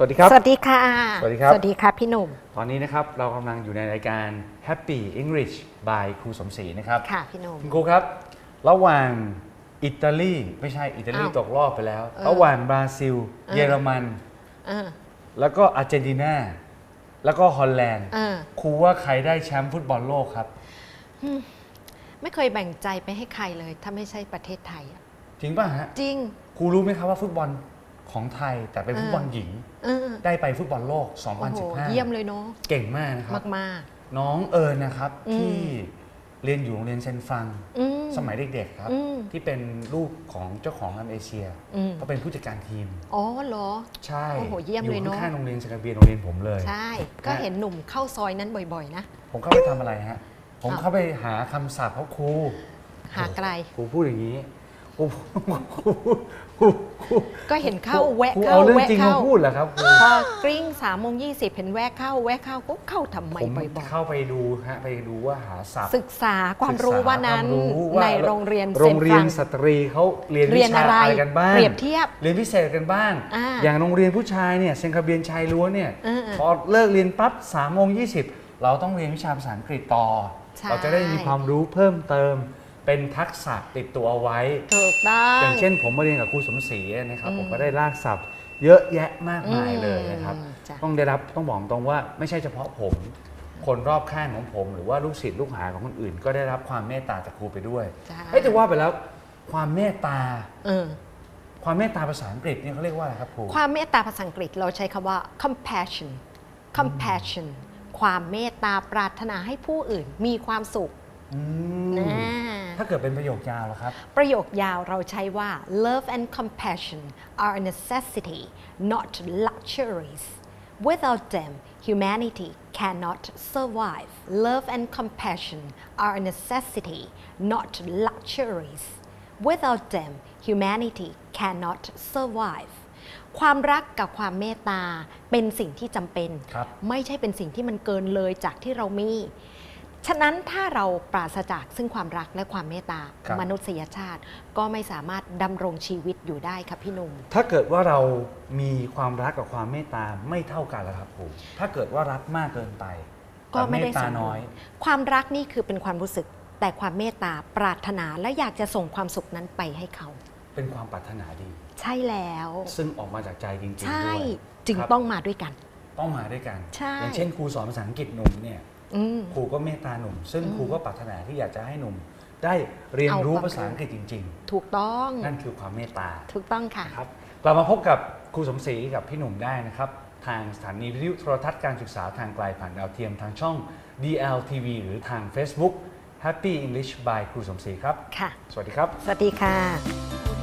สวัสดีครับ สวัสดีค่ะ สวัสดีครับ สวัสดีค่ะพี่หนุ่ม ตอนนี้นะครับเรากำลังอยู่ในรายการ Happy English by ครูสมศรีนะครับค่ะพี่หนุ่มคุณครูครับ ระหว่างอิตาลีไม่ใช่อิตาลีอ้าวตกรอบไปแล้วเออระหว่างบราซิลเออเยอรมัน เออ แล้วก็อาร์เจนตินาแล้วก็ฮอลแลนด์เออ ครูว่าใครได้แชมป์ฟุตบอลโลกครับ ไม่เคยแบ่งใจไปให้ใครเลย ถ้าไม่ใช่ประเทศไทยอะจริงป่ะฮะจริง ครูรู้ไหมครับว่าฟุตบอล ของไทยแต่เป็นเออฟุตบอลหญิงเออได้ไปฟุตบอลโลกโอ้โห2015 เยี่ยมเลยเนาะเก่งมากนะครับมากน้องเอิญนะครับอืมที่เรียนอยู่โรงเรียนเซนฟังๆอืมสมัยเด็กๆครับอืมที่เป็นลูกของเจ้าของแอมเอเชียอืมก็เป็นผู้จัดการทีม อ๋อเหรอ ใช่โอ้โหเยี่ยมเลยเนอะข้างๆโรงเรียนเซนเบียนโรงเรียนผมเลย ใช่ ก็เห็นหนุ่มเข้าซอยนั้นบ่อยๆ นะ ผมเข้าไปทำอะไรฮะ ผมอ้าวเข้าไปหาคำศัพท์เขาครู หาไกล ครูพูดอย่างนี้ ครูครูครูครูก็เห็นเข้าแวะครูเข้าเอาเรื่องแวะจริงมาเข้าพูดเหรอครับครูพอกริ้งสามโมงยี่สิบเห็นแวะเข้า แวะเข้าก็เข้าทำไมผมบ่อยเข้าไปดูฮะไปดูว่าหาศัพท์ ๆศึกษาความรู้ว่านั้นศึกษควมรู้ว่าในโรงเรียนโรงเรียนซนสตรีเขาเรียนเรีวิยนชาอะไรอะไรกันบ้าง เปรียบเทียบ เรียนพิเศษกันบ้าง อ่าอย่างโรงเรียนผู้ชายเนี่ยเซนคาเบียนชายล้วนเนี่ยเออพอเลิกเรียนปั๊บสามโมงยีเราต้องเรียนวิชาภาษาอังกฤษต่อ ใช่ เราจะได้มีความรู้เพิ่มเติม เป็นทักษะติดตัวเอาไว้ ถูกต้อง อย่างเช่นผมมาเรียนกับครูสมศรีนะครับอืมผมก็ได้รากศัพท์ เยอะแยะมากมายเลยนะครับ อืมจ้ะ ต้องได้รับต้องบอกตรงว่าไม่ใช่เฉพาะผม คนรอบข้างของผม หรือว่าลูกศิษย์ลูกหาของคนอื่น ก็ได้รับความเมตตาจากครูไปด้วยใช่เอ้ยจะว่าไปแล้วความเมตตา เออความเมตตาภาษาอังกฤษเนี่ยเขาเรียกว่าอะไรครับครู ความเมตตาภาษาอังกฤษเราใช้คำว่า compassion compassion ความเมตตาปรารถนาให้ผู้อื่นมีความสุขอืม นะ ถ้าเกิดเป็นประโยคยาวล่ะครับ ประโยคยาวเราใช้ว่า love and compassion are a necessity not luxuries without them humanity cannot survive love and compassion are a necessity not luxuries without them humanity cannot survive ความรักกับความเมตตาเป็นสิ่งที่จำเป็นครับไม่ใช่เป็นสิ่งที่มันเกินเลยจากที่เรามี ฉะนั้นถ้าเราปราศจากซึ่งความรักและความเมตตา ครับ มนุษยชาติก็ไม่สามารถดำรงชีวิตอยู่ได้ครับพี่หนุ่ม ถ้าเกิดว่าเรามีความรักกับความเมตตาไม่เท่ากันล่ะครับครูถ้าเกิดว่ารักมากเกินไปก็ไม่ได้แต่เมตสตามดุลน้อย ความรักนี่คือเป็นความรู้สึก แต่ความเมตตาปรารถนาและอยากจะส่งความสุขนั้นไปให้เขา เป็นความปรารถนาดี ใช่แล้ว ซึ่งออกมาจากใจจริงๆใช่ด้วยจึงครับต้องมาด้วยกัน ต้องมาด้วยกัน ใช่ อย่างเช่นครูสอนภาษาอังกฤษหนุ่มเนี่ย อืม ครูก็เมตตาหนุ่ม ซึ่งอืมครูก็ปรารถนาที่อยากจะให้หนุ่ม ได้เรียนรู้เอาความ ภาษาอังกฤษจริง ถูกต้อง ๆ นั่นคือความเมตตาถูกต้องค่ะครับกลับมาพบกับครูสมศรีกับพี่หนุ่มได้นะครับ ทางสถานีวิทยุโทรทัศน์การศึกษาทางไกลผ่านดาวเทียมทางช่อง DLTV หรือทาง Facebook Happy English by ครูสมศรีครับ ค่ะ สวัสดีครับ สวัสดีค่ะ